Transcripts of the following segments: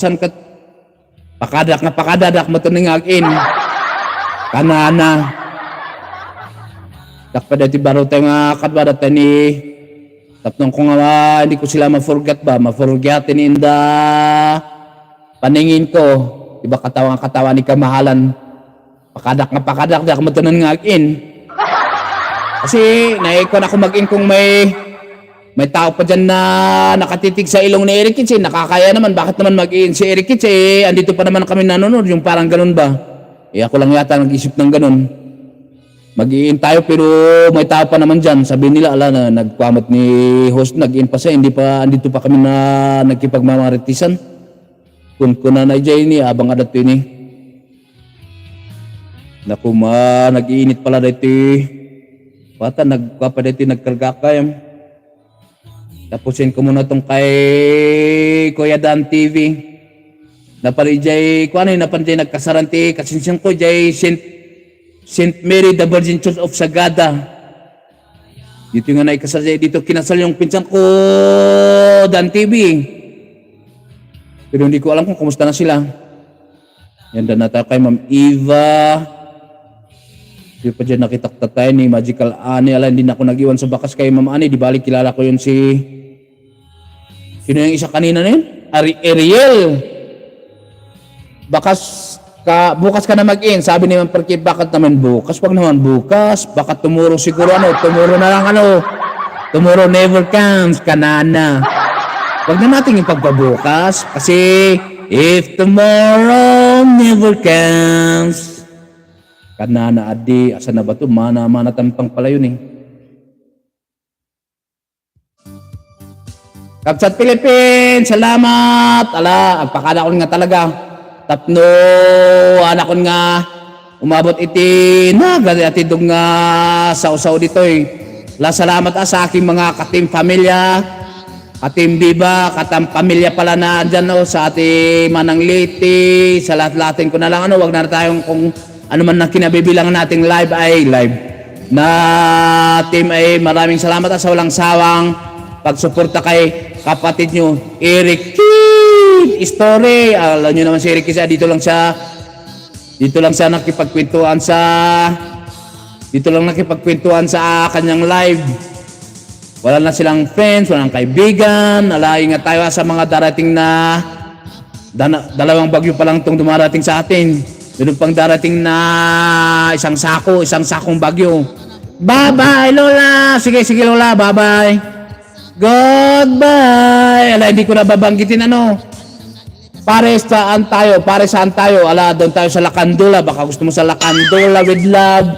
san ka pakadak nga pakadadak mo ningagin kanana dakpa dati baro tayo nga kadwa dati ni tapnong ko nga ah, hindi ko sila ma-forget ba? Ma-forget in the paningin ko iba katawa nga katawa ni kamahalan? Pakadak nga pakadak dak mo to ningagin kasi naikon ako mag-in kung may may tao pa dyan na nakatitig sa ilong ni Eric Kitz eh. Nakakaya naman. Bakit naman mag-in si Eric Kitz eh? Andito pa naman kami nanonood. Yung parang ganun ba? Eh ako lang yata nag-isip ng ganun. mag tayo pero may tao pa naman dyan. Sabi nila, ala na, nagpamot ni host, nag-in pa siya. Hindi pa, andito pa kami na nagkipagmamaritisan. Kung na na ni abang adat yun eh. Naku ma, nag-iinit pala dito eh. Bata, nagpapa dito, nagkarga kayam. Tapusin ko muna tong kay Kuya Dan TV. Napari jay, ano yung napanjay nagkasaranti, kasinsin ko jay Saint, Saint Mary the Virgin Church of Sagada. Dito nga naikasal jay, dito kinasal yung pinsan ko, Dan TV. Pero hindi ko alam kung kumusta na sila. Yan na tayo kay Ma'am Eva. Di pa dyan nakitakta tayo ni Magical Ani. Ala, hindi na ako nag-iwan sa bakas kay Ma'am Ani. Di balik kilala ko yun si... Sino yung isa kanina na yun? Ari Ariel. Bakas ka, bukas ka na mag-in. Sabi ni Ma'am Perkip, bakit naman bukas? Wag naman bukas. Baka tomorrow siguro ano. Tomorrow na lang ano. Tomorrow never comes. Kanana. Wag na natin yung pagpabukas. Kasi if tomorrow never comes, kanana adi, asa na ba ito? Mana, mana tampang pala yun eh. Kapsat Philippines, salamat! Ala, agpakala ko nga talaga. Tapno, anak ko nga, umabot iti, na, gadi ati dong nga sausaw dito eh. La, salamat ah, sa aking mga katim pamilya, katim biba, katam pamilya pala na dyan no, sa ating manang liti, sa lahat-lahatin ko na lang ano, wag na tayong kung ano man na kinabibilangan nating live ay live na team ay maraming salamat at sa walang sawang pagsuporta kay kapatid nyo Eric Kid Story alam nyo naman si Eric Kid dito lang siya dito lang siya nakipagkwentuhan sa dito lang nakipagkwentuhan sa kanyang live wala na silang friends, walang kaibigan, alaing nga tayo sa mga darating na dana, dalawang bagyo pa lang itong dumarating sa atin. Meron pang darating na isang sako, isang sakong bagyo. Bye-bye, Lola! Sige, sige, Lola, bye-bye. Goodbye! Ala, hindi ko na babanggitin ano. Pare saan tayo? Pare saan tayo? Ala, doon tayo sa Lakandula. Baka gusto mo sa Lakandula with love.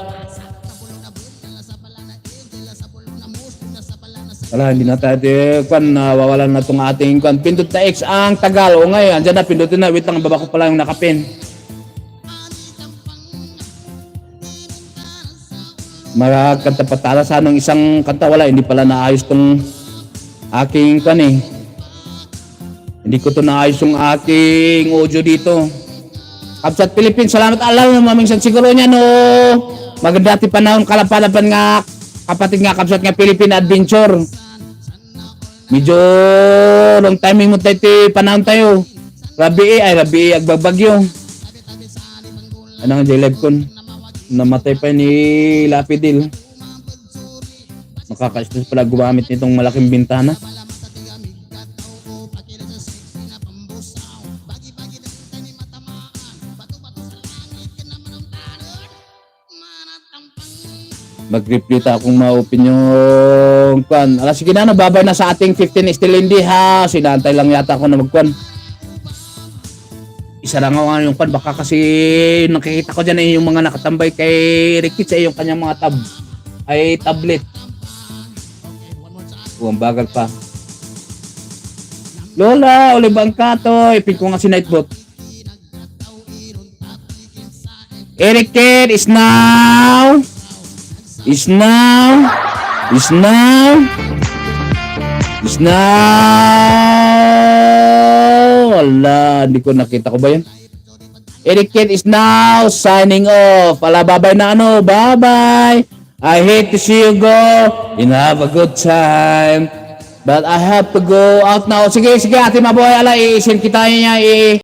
Wala, hindi na tayo, kwan, nawawalan na itong ating kwan. Pindot na X ang tagal. O ngayon, andyan na, pindutin na. Wait lang, baba ko pala yung nakapin. Magkanta patala sa ng isang kanta. Wala, hindi pala naayos tong aking kwan eh. Hindi ko to naayos yung aking audio dito. Kapsat Philippines, salamat alam mo maming san siguro niya no. Maganda ti panahon kalapalapan nga kapatid nga kapsat nga Philippine Adventure. Medyo long timing mo tayo panahon tayo. Rabi eh, ay rabi eh, agbabagyo. Ano nga live kon? Namatay pa ni Lapidil. Nakaka-stress pala gumamit nitong malaking bintana. mag-review ta kung ma-open yung kwan. Ala sige na, nababay na sa ating 15 still hindi ha. Sinantay lang yata ako na magkwan. Isa lang ako yung kwan. Baka kasi nakikita ko dyan eh, yung mga nakatambay kay Ricky sa yung kanyang mga tab ay tablet. Oh, ang bagal pa. Lola, ulibang ka to. Ipin ko nga si Nightbot. Eric Kid is now. Is now. Is now. Is now. Wala hindi ko nakita. Ko ba yan Eric Kid is now signing off. Ala bye bye na ano? Bye bye I hate to see you go. And have a good time. But I have to go out now. Sige, sige, ate mabuhay. Ala, i-send kita. Niya, i-